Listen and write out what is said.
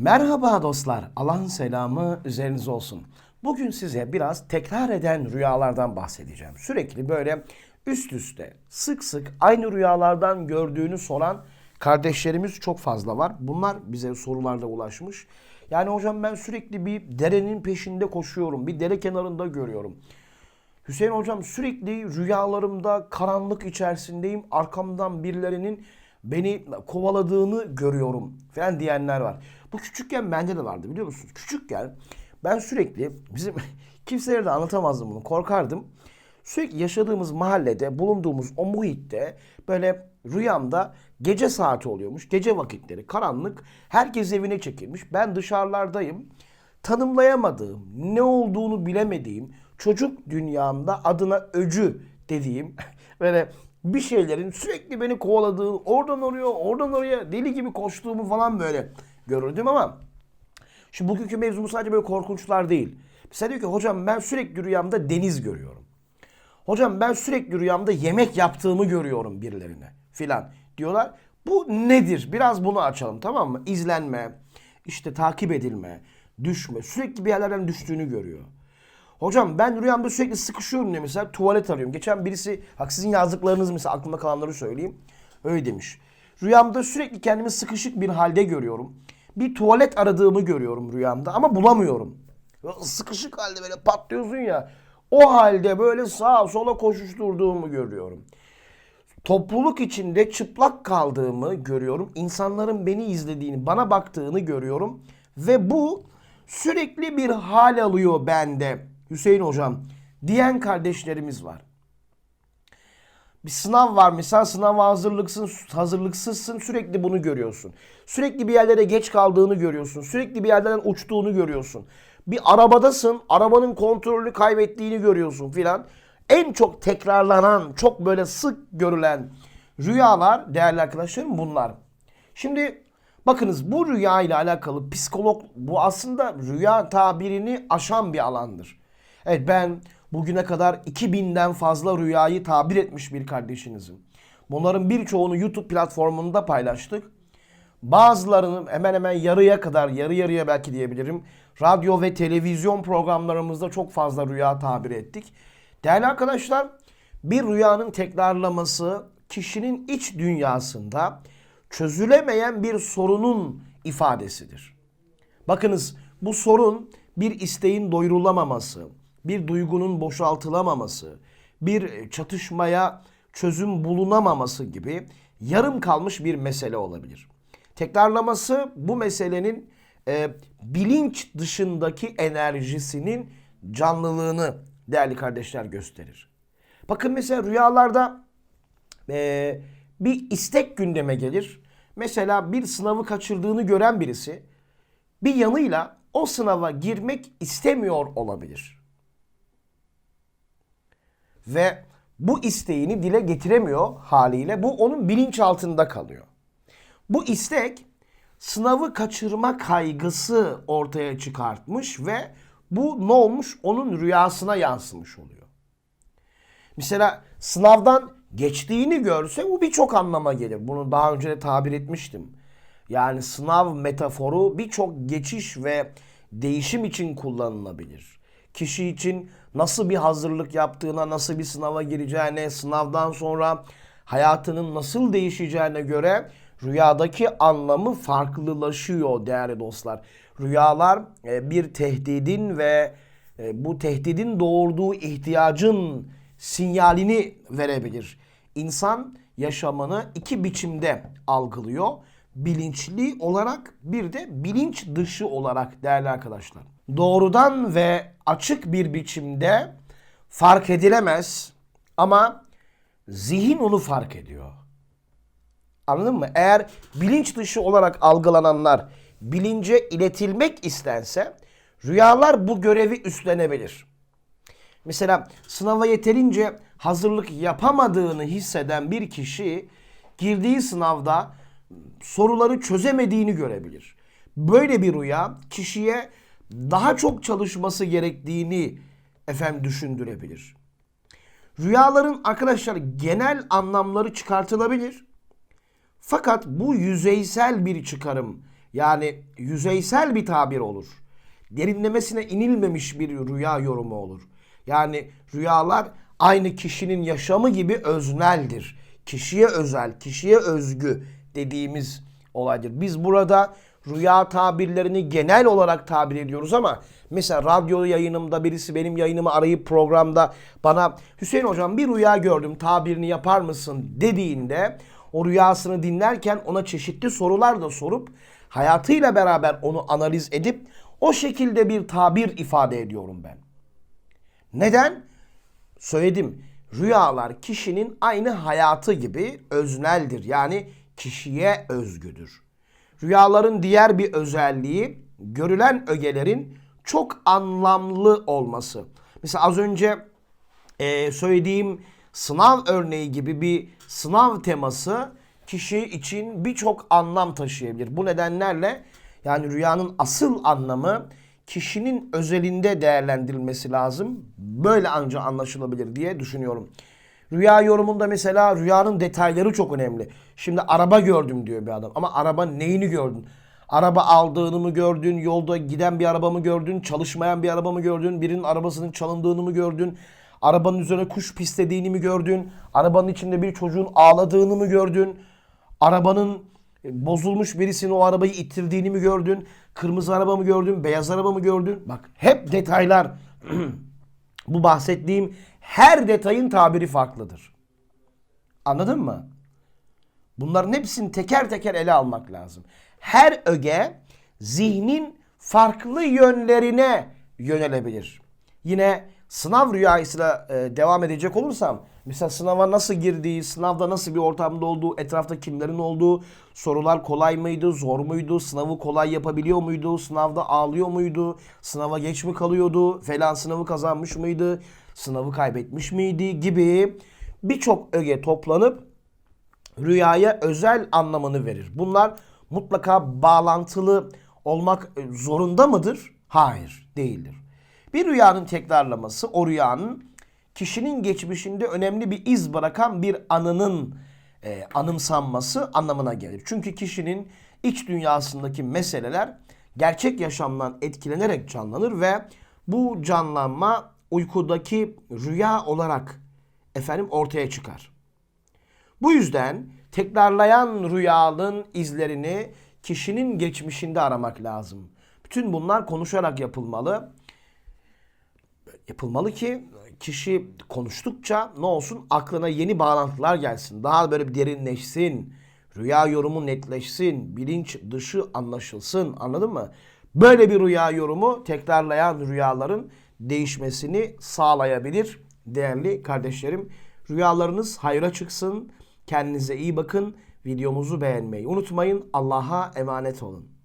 Merhaba dostlar. Allah'ın selamı üzerinize olsun. Bugün size biraz tekrar eden rüyalardan bahsedeceğim. Sürekli böyle üst üste, sık sık aynı rüyalardan gördüğünü soran kardeşlerimiz çok fazla var. Bunlar bize sorularda ulaşmış. Yani hocam ben sürekli bir derenin peşinde koşuyorum. Bir dere kenarında görüyorum. Hüseyin hocam sürekli rüyalarımda karanlık içerisindeyim. Arkamdan birilerinin beni kovaladığını görüyorum falan diyenler var. Bu küçükken bende de vardı biliyor musunuz? Küçükken ben sürekli bizim kimselere de anlatamazdım bunu korkardım. Sürekli yaşadığımız mahallede bulunduğumuz o muhitte böyle rüyamda gece saati oluyormuş. Gece vakitleri karanlık herkes evine çekilmiş. Ben dışarılardayım tanımlayamadığım, ne olduğunu bilemediğim, çocuk dünyamda adına öcü dediğim böyle bir şeylerin sürekli beni kovaladığı, oradan oraya, oradan oraya deli gibi koştuğumu falan böyle görürdüm ama şimdi bugünkü mevzumuz sadece böyle korkunçlar değil. Mesela diyor ki hocam ben sürekli rüyamda deniz görüyorum. Hocam ben sürekli rüyamda yemek yaptığımı görüyorum birilerine filan diyorlar. Bu nedir? Biraz bunu açalım tamam mı? İzlenme, işte takip edilme, düşme. Sürekli bir yerlerden düştüğünü görüyor. Hocam ben rüyamda sürekli sıkışıyorum diye mesela tuvalet arıyorum. Geçen birisi, bak sizin yazdıklarınız mesela aklımda kalanları söyleyeyim. Öyle demiş. Rüyamda sürekli kendimi sıkışık bir halde görüyorum. Bir tuvalet aradığımı görüyorum rüyamda ama bulamıyorum. Sıkışık halde böyle patlıyorsun ya. O halde böyle sağa sola koşuşturduğumu görüyorum. Topluluk içinde çıplak kaldığımı görüyorum. İnsanların beni izlediğini, bana baktığını görüyorum. Ve bu sürekli bir hal alıyor bende. Hüseyin hocam diyen kardeşlerimiz var. Bir sınav var mesela sınava hazırlıksın, hazırlıksızsın sürekli bunu görüyorsun. Sürekli bir yerlere geç kaldığını görüyorsun. Sürekli bir yerden uçtuğunu görüyorsun. Bir arabadasın arabanın kontrolünü kaybettiğini görüyorsun filan. En çok tekrarlanan, çok böyle sık görülen rüyalar değerli arkadaşlarım bunlar. Şimdi bakınız bu rüya ile alakalı psikolog bu aslında rüya tabirini aşan bir alandır. Evet ben bugüne kadar 2000'den fazla rüyayı tabir etmiş bir kardeşinizim. Bunların birçoğunu YouTube platformunda paylaştık. Bazılarını hemen hemen yarıya kadar, yarı yarıya belki diyebilirim. Radyo ve televizyon programlarımızda çok fazla rüya tabir ettik. Değerli arkadaşlar, bir rüyanın tekrarlaması kişinin iç dünyasında çözülemeyen bir sorunun ifadesidir. Bakınız bu sorun bir isteğin doyurulamaması, bir duygunun boşaltılamaması, bir çatışmaya çözüm bulunamaması gibi yarım kalmış bir mesele olabilir. Tekrarlaması bu meselenin e, bilinç dışındaki enerjisinin canlılığını değerli kardeşler gösterir. Bakın mesela rüyalarda e, bir istek gündeme gelir. Mesela bir sınavı kaçırdığını gören birisi bir yanıyla o sınava girmek istemiyor olabilir. Ve bu isteğini dile getiremiyor haliyle bu onun bilinçaltında kalıyor. Bu istek sınavı kaçırma kaygısı ortaya çıkartmış ve bu ne olmuş? Onun rüyasına yansımış oluyor. Mesela sınavdan geçtiğini görse bu birçok anlama gelir. Bunu daha önce de tabir etmiştim. Yani sınav metaforu birçok geçiş ve değişim için kullanılabilir. Kişi için nasıl bir hazırlık yaptığına, nasıl bir sınava gireceğine, sınavdan sonra hayatının nasıl değişeceğine göre rüyadaki anlamı farklılaşıyor değerli dostlar. Rüyalar e, bir tehdidin ve e, bu tehdidin doğurduğu ihtiyacın sinyalini verebilir. İnsan yaşamını iki biçimde algılıyor. Bilinçli olarak bir de bilinç dışı olarak değerli arkadaşlar. Doğrudan ve açık bir biçimde fark edilemez ama zihin onu fark ediyor. Anladın mı? Eğer bilinç dışı olarak algılananlar bilince iletilmek istense rüyalar bu görevi üstlenebilir. Mesela sınava yeterince hazırlık yapamadığını hisseden bir kişi girdiği sınavda soruları çözemediğini görebilir. Böyle bir rüya kişiye daha çok çalışması gerektiğini efendim düşündürebilir. Rüyaların arkadaşlar genel anlamları çıkartılabilir. Fakat bu yüzeysel bir çıkarım. Yani yüzeysel bir tabir olur. Derinlemesine inilmemiş bir rüya yorumu olur. Yani rüyalar aynı kişinin yaşamı gibi özneldir. Kişiye özel, kişiye özgü dediğimiz olaydır. Biz burada rüya tabirlerini genel olarak tabir ediyoruz ama mesela radyo yayınımda birisi benim yayınımı arayıp programda bana Hüseyin hocam bir rüya gördüm tabirini yapar mısın dediğinde o rüyasını dinlerken ona çeşitli sorular da sorup hayatıyla beraber onu analiz edip o şekilde bir tabir ifade ediyorum ben. Neden? Söyledim. Rüyalar kişinin aynı hayatı gibi özneldir. Yani kişiye özgüdür. Rüyaların diğer bir özelliği görülen ögelerin çok anlamlı olması. Mesela az önce e, söylediğim sınav örneği gibi bir sınav teması kişi için birçok anlam taşıyabilir. Bu nedenlerle yani rüyanın asıl anlamı kişinin özelinde değerlendirilmesi lazım. Böyle ancak anlaşılabilir diye düşünüyorum. Rüya yorumunda mesela rüyanın detayları çok önemli. Şimdi araba gördüm diyor bir adam ama araba neyini gördün? Araba aldığını mı gördün? Yolda giden bir araba mı gördün? Çalışmayan bir araba mı gördün? Birinin arabasının çalındığını mı gördün? Arabanın üzerine kuş pislediğini mi gördün? Arabanın içinde bir çocuğun ağladığını mı gördün? Arabanın e, bozulmuş birisinin o arabayı ittirdiğini mi gördün? Kırmızı araba mı gördün? Beyaz araba mı gördün? Bak hep detaylar. Bu bahsettiğim her detayın tabiri farklıdır. Anladın mı? Bunların hepsini teker teker ele almak lazım. Her öge zihnin farklı yönlerine yönelebilir. Yine sınav rüyasıyla e, devam edecek olursam mesela sınava nasıl girdiği, sınavda nasıl bir ortamda olduğu, etrafta kimlerin olduğu, sorular kolay mıydı, zor muydu, sınavı kolay yapabiliyor muydu, sınavda ağlıyor muydu, sınava geç mi kalıyordu, falan sınavı kazanmış mıydı, sınavı kaybetmiş miydi gibi birçok öge toplanıp rüyaya özel anlamını verir. Bunlar mutlaka bağlantılı olmak zorunda mıdır? Hayır, değildir. Bir rüyanın tekrarlaması o rüyanın kişinin geçmişinde önemli bir iz bırakan bir anının e, anımsanması anlamına gelir. Çünkü kişinin iç dünyasındaki meseleler gerçek yaşamdan etkilenerek canlanır ve bu canlanma uykudaki rüya olarak efendim ortaya çıkar. Bu yüzden tekrarlayan rüyanın izlerini kişinin geçmişinde aramak lazım. Bütün bunlar konuşarak yapılmalı. Yapılmalı ki kişi konuştukça ne olsun aklına yeni bağlantılar gelsin. Daha böyle bir derinleşsin. Rüya yorumu netleşsin. Bilinç dışı anlaşılsın. Anladın mı? Böyle bir rüya yorumu tekrarlayan rüyaların değişmesini sağlayabilir değerli kardeşlerim. Rüyalarınız hayra çıksın. Kendinize iyi bakın. Videomuzu beğenmeyi unutmayın. Allah'a emanet olun.